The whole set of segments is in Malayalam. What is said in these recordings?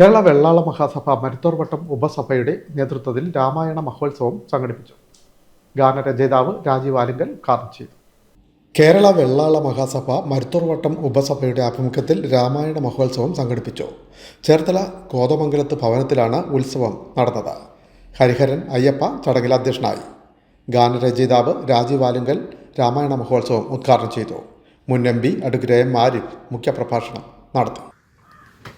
കേരള വെള്ളാള മഹാസഭ മരുത്തോർവട്ടം ഉപസഭയുടെ നേതൃത്വത്തിൽ രാമായണ മഹോത്സവം സംഘടിപ്പിച്ചു. ഗാനരചയിതാവ് രാജീവ് ആലിങ്കൽ ഉദ്ഘാടനം ചെയ്തു. കേരള വെള്ളാള മഹാസഭ മരുത്തോർവട്ടം ഉപസഭയുടെ ആഭിമുഖ്യത്തിൽ രാമായണ മഹോത്സവം സംഘടിപ്പിച്ചു. ചേർത്തല കോതമംഗലത്ത് ഭവനത്തിലാണ് ഉത്സവം നടന്നത്. ഹരിഹരൻ അയ്യപ്പ ചടങ്ങിൽ അധ്യക്ഷനായി. ഗാനരചയിതാവ് രാജീവ് ആലിങ്കൽ രാമായണ മഹോത്സവം ഉദ്ഘാടനം ചെയ്തു. മുൻ എം പി എം ആരിഫ് മുഖ്യപ്രഭാഷണം നടത്തി.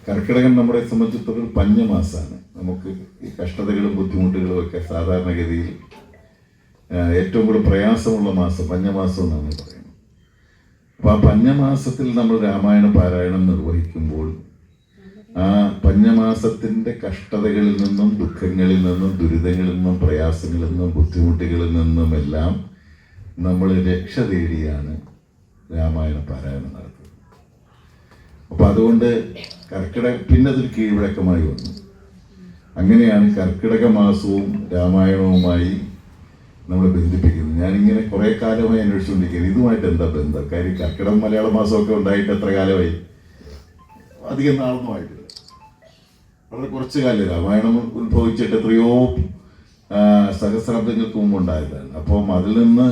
കർക്കിടകം നമ്മളെ സംബന്ധിച്ചിടത്തോളം പഞ്ഞമാസമാണ് നമുക്ക് ഈ കഷ്ടതകളും ബുദ്ധിമുട്ടുകളും ഒക്കെ സാധാരണഗതിയിൽ ഏറ്റവും കൂടുതൽ പ്രയാസമുള്ള മാസം പഞ്ഞമാസം എന്നാണ് പറയുന്നത്. അപ്പോൾ ആ പഞ്ഞമാസത്തിൽ നമ്മൾ രാമായണ പാരായണം നിർവഹിക്കുമ്പോൾ ആ പഞ്ഞമാസത്തിന്റെ കഷ്ടതകളിൽ നിന്നും ദുഃഖങ്ങളിൽ നിന്നും ദുരിതങ്ങളിൽ നിന്നും പ്രയാസങ്ങളിൽ നിന്നും ബുദ്ധിമുട്ടുകളിൽ നിന്നുമെല്ലാം നമ്മൾ രക്ഷ തേടിയാണ് രാമായണ പാരായണം നടത്തുന്നത്. അപ്പോൾ അതുകൊണ്ട് കർക്കിടക പിന്നെ അതൊരു കീഴ്വഴക്കമായി വന്നു. അങ്ങനെയാണ് കർക്കിടക മാസവും രാമായണവുമായി നമ്മൾ ബന്ധിപ്പിക്കുന്നത്. ഞാനിങ്ങനെ കുറേ കാലമായി അന്വേഷിച്ചുകൊണ്ടിരിക്കുന്നത് ഇതുമായിട്ട് എന്താ ബന്ധം? കാര്യം കർക്കിടക മലയാള മാസമൊക്കെ ഉണ്ടായിട്ട് എത്ര കാലമായി? അധികം നാളൊന്നും ആയിട്ടില്ല. വളരെ കുറച്ച് കാലം രാമായണം ഉത്ഭവിച്ചിട്ട് എത്രയോ സഹസ്രാബ്ദങ്ങൾക്ക് മുമ്പ് ഉണ്ടായതാണ്. അപ്പം അതിൽ നിന്ന്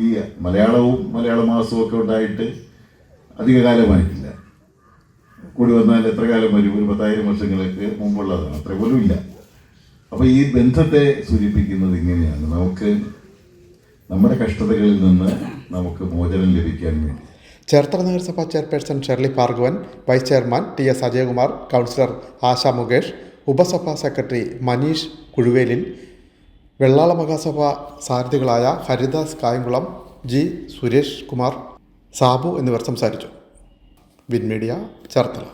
ഈ മലയാളവും മലയാള മാസവും ഒക്കെ ഉണ്ടായിട്ട് അധിക കാലമായിട്ടില്ല. കൂടി വന്നാൽ എത്ര കാലം വരും? ഒരു പത്തായിരം വർഷങ്ങൾക്ക് മുമ്പുള്ളതാണ്. അത്ര പോലും ഇല്ല. അപ്പോൾ ഈ ബന്ധത്തെ സൂചിപ്പിക്കുന്നത് ഇങ്ങനെയാണ്. നമുക്ക് നമ്മുടെ കഷ്ടതകളിൽ നിന്ന് നമുക്ക് മോചനം ലഭിക്കാൻ വേണ്ടി. ചേർത്തല നഗരസഭാ chairperson Sherly Bhargavan vice chairman T S Ajayakumar councillor Asha Mukesh ഉപസഭാ secretary Manish Kuzhuvelil Vellala Mahasabha സാരഥികളായ ഹരിദാസ് കായംകുളം ജി സുരേഷ് കുമാർ സാബു എന്നിവർ സംസാരിച്ചു. Win Media Cherthala.